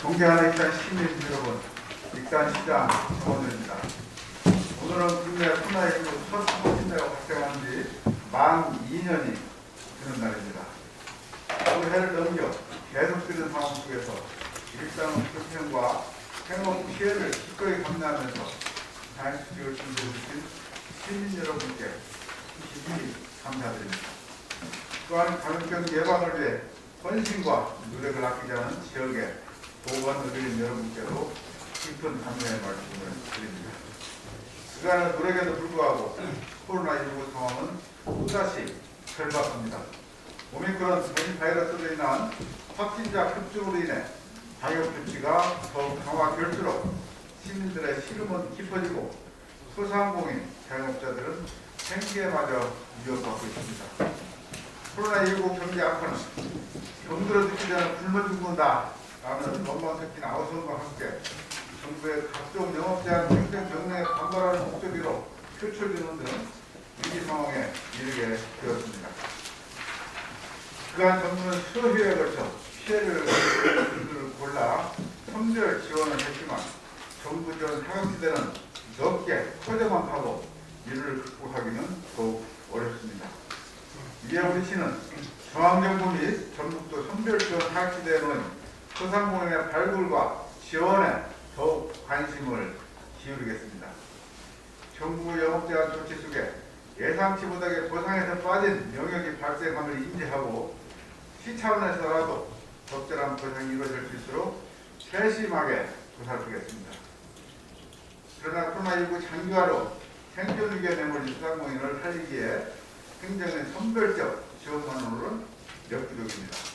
존경하는 익산 시민 여러분, 익산시장 정원입니다. 오늘은 국내 코로나19 첫 확진자가 발생한 지만 2년이 되는 날입니다. 올 해를 넘겨 계속되는 상황 속에서 일상 불편과 행복 피해를 기꺼이 감내하면서 자연수직을 준비해주신 시민 여러분께 깊이 감사드립니다. 또한 감염병 예방을 위해 헌신과 노력을 아끼지 않은 지역의 보건 의료인 여러분께도 깊은 감사의 말씀을 드립니다. 그간의 노력에도 불구하고 코로나19 상황은 또다시 절박합니다. 오미크론 변이 바이러스로 인한 확진자 급증으로 인해 방역 조치가 더욱 강화될수록 시민들의 시름은 깊어지고 소상공인 자영업자들은 생계마저 위협받고 있습니다. 코로나19 경제 악화는 병들어 죽지 않은 굶어 죽는다 라는 원망 섞인 아우성과 함께 정부의 각종 영업 제한 행정 명령에 반발하는 목적으로 표출되는 등 위기 상황에 이르게 되었습니다. 그간 정부는 수회에 걸쳐 피해를 골라 선별 지원을 했지만 정부 지원 사각지대는 넓게 커져만 하고 이를 극복하기는 더욱 어렵습니다. 이에 우리 시는 중앙정부 및 전북도 선별 지원 사각지대에 놓인 소상공인의 발굴과 지원에 더욱 관심을 기울이겠습니다. 정부 영업제한 조치 속에 예상치 못하게 보상에서 빠진 영역이 발생함을 인지하고 시 차원에서라도 적절한 보상이 이루어질 수 있도록 세심하게 보살피겠습니다. 그러나 코로나19 장기화로 생존 위기에 내몰린 소상공인을 살리기에 행정의 선별적 지원만으로는 역부족입니다.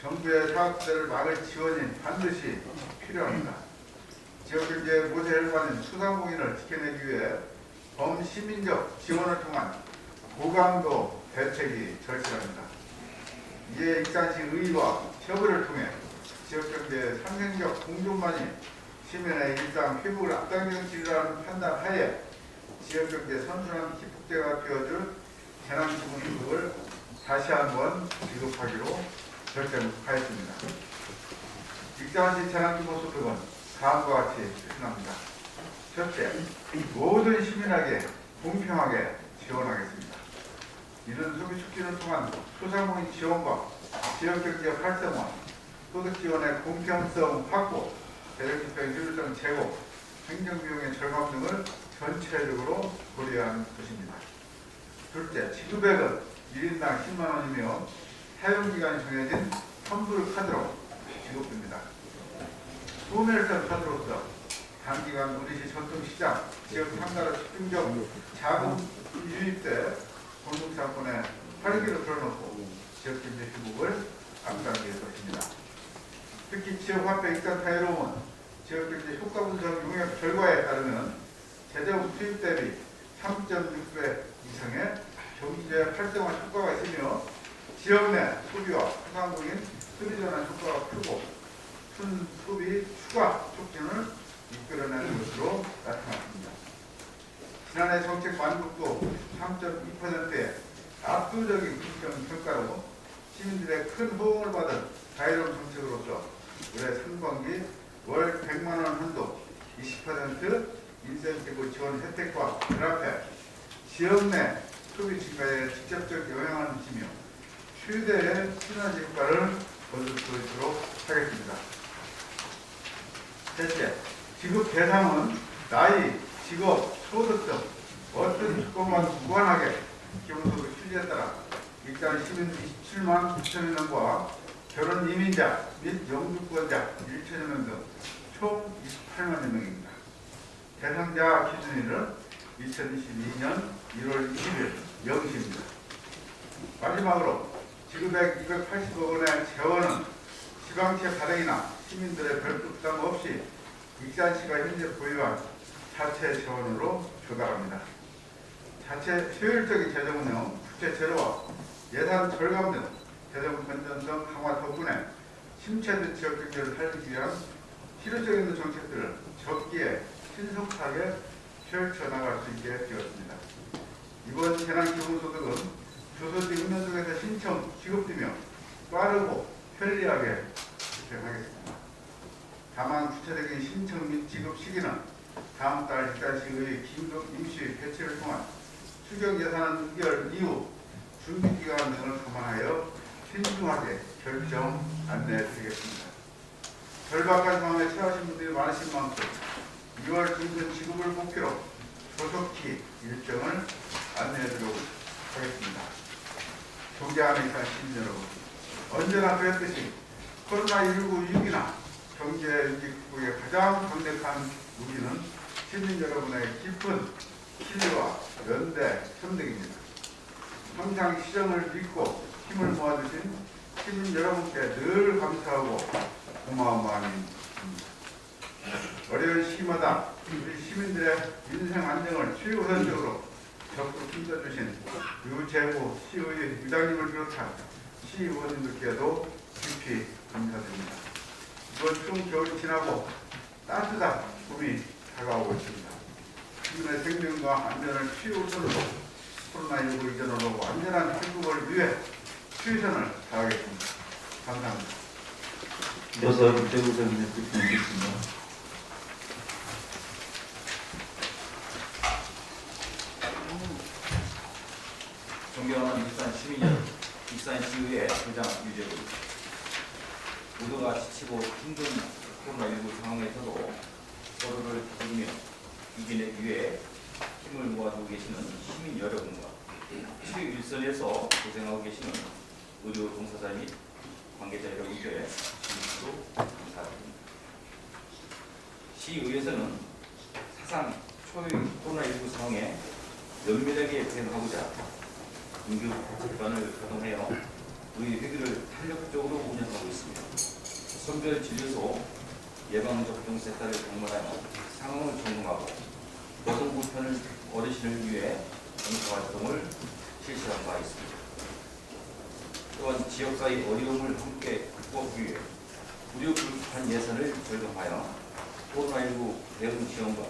정부의 사업자를 막을 지원이 반드시 필요합니다. 지역경제 모세를 받는 소상공인을 지켜내기 위해 범시민적 지원을 통한 고강도 대책이 절실합니다. 이에 익산시 의회와 협의를 통해 지역경제 상생적 공존만이 시민의 일상 회복을 앞당기는 길이라는 판단 하에 지역경제 선순환 기폭제가 되어줄 재난지원소득을 다시 한번 지급하기로 결정하였습니다. 익산시 재난지원소득은 다음과 같이 추진합니다. 첫째, 모든 시민에게 공평하게 지원하겠습니다. 이런 소비 촉진을 통한 소상공인 지원과 지역경제 활성화, 소득 지원의 공평성 확보, 대중집행 효율성 제고, 행정비용의 절감 등을 전체적으로 고려하는 것입니다. 둘째, 지급액은 1인당 10만 원이며 사용기간이 정해진 환불 카드로 지급됩니다. 소멸성 카드로서 단기간 우리시 전통시장, 지역 상가로 집중적 자금 유입돼 공동상권에 활기를 불어넣고 지역 경제 회복을 앞당길 것입니다. 특히 지역 화폐 익산 타이로운 지역 경제 효과 분석 용역 결과에 따르면 재정 수입 대비 3.6배 이상의 경제 활성화 효과가 있으며 지역 내 소비와 소상공인 수리전환 효과가 크고 순 소비 추가 촉진을 이끌어내는 것으로 나타났습니다. 지난해 정책 만족도 3.2%의 압도적인 긍정 평가로 시민들의 큰 호응을 받은 자유로운 정책으로서 올해 상반기 월 100만 원 한도 20% 인센티브 지원 혜택과 결합해 지역 내 소비 증가에 직접적 영향을 미치며 최대의 시너지 효과를 거둘 수 있도록 하겠습니다. 셋째, 지급 대상은 나이, 직업, 소득 등 어떤 조건과 무관하게 기본소득 취지에 따라 일단 시민 27만 9천여 명과 결혼 이민자 및 영주권자 1천여 명 등 총 28만여 명입니다. 대상자 기준일은 2022년 1월 20일 0시입니다. 마지막으로 지급액 280억 원의 재원은 지방채 발행이나 시민들의 별도 부담 없이 익산시가 현재 보유한 자체 재원으로 조달합니다. 자체 효율적인 재정 운영, 부채 제로와 예산 절감 등 재정 건전성 강화 덕분에 침체된 지역 경제를 살리기 위한 실효적인 정책들을 적기에 신속하게 펼쳐나갈 수 있게 되었습니다. 이번 재난기본소득은 조소지 운영중에서 신청, 지급되며 빠르고 편리하게 집행하겠습니다. 다만 구체적인 신청 및 지급 시기는 다음 달 일단시의 긴급 임시 배치를 통한 추경 예산 의결 이후 준비 기간 등을 감안하여 신중하게 결정 안내드리겠습니다. 절박한 상황에 처하신 분들이 많으신 만큼 2월 중순 지급을 목표로 조속히 일정을 안내해드리도록 하겠습니다. 존경하는 이사 시민 여러분, 언제나 그랬듯이 코로나19 위기나 경제 위기 극복에 가장 강력한 무기는 시민 여러분의 깊은 신뢰와 연대 협력입니다. 항상 시정을 믿고 힘을 모아주신 시민 여러분께 늘 감사하고 고마운 마음이 듭니다. 어려운 시기마다 우리 시민들의 민생 안정을 최우선적으로 적극 힘써주신 유재구 시의회 의장님을 비롯한 시의원님들께도 깊이 감사드립니다. 이번 추운 겨울이 지나고 따뜻한 봄이 다가오고 있습니다. 시민의 생명과 안전을 최우선으로 코로나19 이전으로 안전한 행복을 위해 최선을 다하겠습니다. 감사합니다. 대구선님의 뜻을 듣겠습니다. 존경하는 익산 시민 여러분, 익산시의회 회장 유재구입니다. 모두가 지치고 힘든 코로나19 상황에서도 서로를 다루며 이겨내기 위해 힘을 모아주고 계시는 시민 여러분과 최일선에서 고생하고 계시는 의료 종사자 및 관계자 여러분께 진심으로 감사드립니다. 시의회에서는 사상 초유 코로나19 상황에 면밀하게 대응하고자 긴급 접반을 가동하여 의회 회기를 탄력적으로 운영하고 있습니다. 선별 진료소 예방접종 센터를 방문하여 상황을 점검하고 고통 불편을 어르신을 위해 봉사 활동을 실시한 바 있습니다. 또한 지역사회 어려움을 함께 극복하기 위해 무료 불판 예산을 절감하여 코로나19 대응 지원과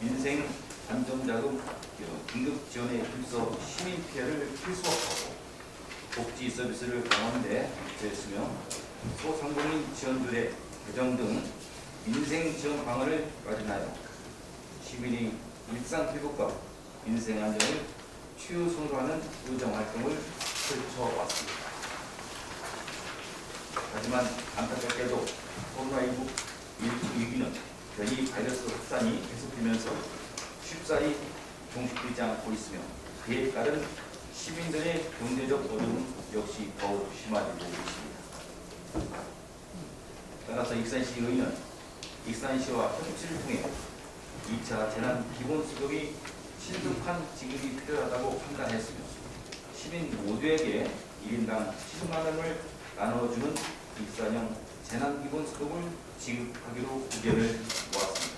민생 안정자금 긴급 지원에 힘써 시민 피해를 필수화하고 복지 서비스를 강화하는 데 기초했으며 소상공인 지원들의 개정 등 민생 지원 방안을 마련하여 시민의 일상 회복과 민생 안정을 최우선으로 하는 의정 활동을 펼쳐왔습니다. 하지만 안타깝게도 코로나19 위기는 변이 바이러스 확산이 계속되면서 쉽사리 종식되지 않고 있으며 그에 따른 시민들의 경제적 어려움 역시 더욱 심화되고 있습니다. 따라서 익산시 의회는 익산시와 협치를 통해 2차 재난 기본 수급이 신속한 지급이 필요하다고 판단했으며 시민 모두에게 1인당 10만 원을 나눠주는 익산형 재난 기본 수급을 지급하기로 의견을 모았습니다.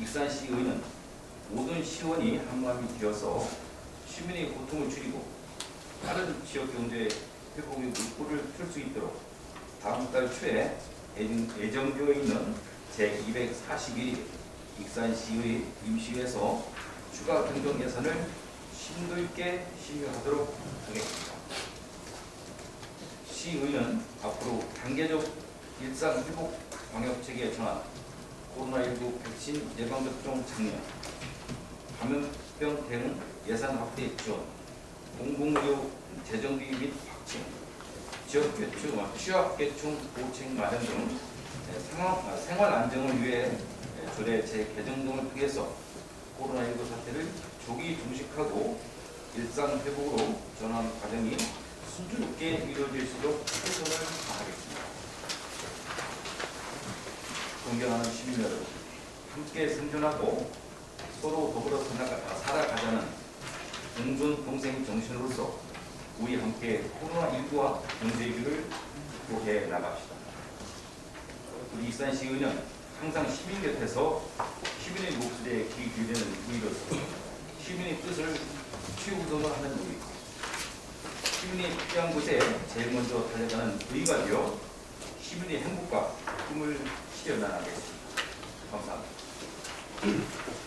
익산시 의회는 모든 시원이 한마음이 되어서 시민의 고통을 줄이고 다른 지역 경제 회복의 물꼬를 틀수 있도록 다음 달 초에 예정- 예정되어 있는 제241일 익산시의 임시회에서 추가 변경 예산을 심도 있게 심의하도록 하겠습니다. 시의회는 앞으로 단계적 일상 회복 방역 체계에 정한 코로나19 백신 예방 접종 장려, 감염병 대응 예산 확대 지원, 공공의료 재정비 및 확충, 지역 개축, 취약 개축 보충 마련 등 상황, 아, 생활 안정을 위해 조례 재개정 등을 통해서 코로나19 사태를 조기 종식하고 일상 회복으로 전환 과정이 순조롭게 이루어질 수 있도록 최선을 다하겠습니다. 존경하는 시민 여러분, 함께 생존하고 서로 더불어 살아가- 살아가자는 공존 동생 정신으로서 우리 함께 코로나19와 경제 위기를 극복해 나갑시다. 우리 익산시의는 항상 시민 곁에서 시민의 목소리에 귀 기울이는 우리로서 시민의 뜻을 최우선으로 하는 우리 시민이 필요한 곳에 제일 먼저 달려가는 의가 되어 시민의 행복과 꿈을 실현하겠습니다. 감사합니다.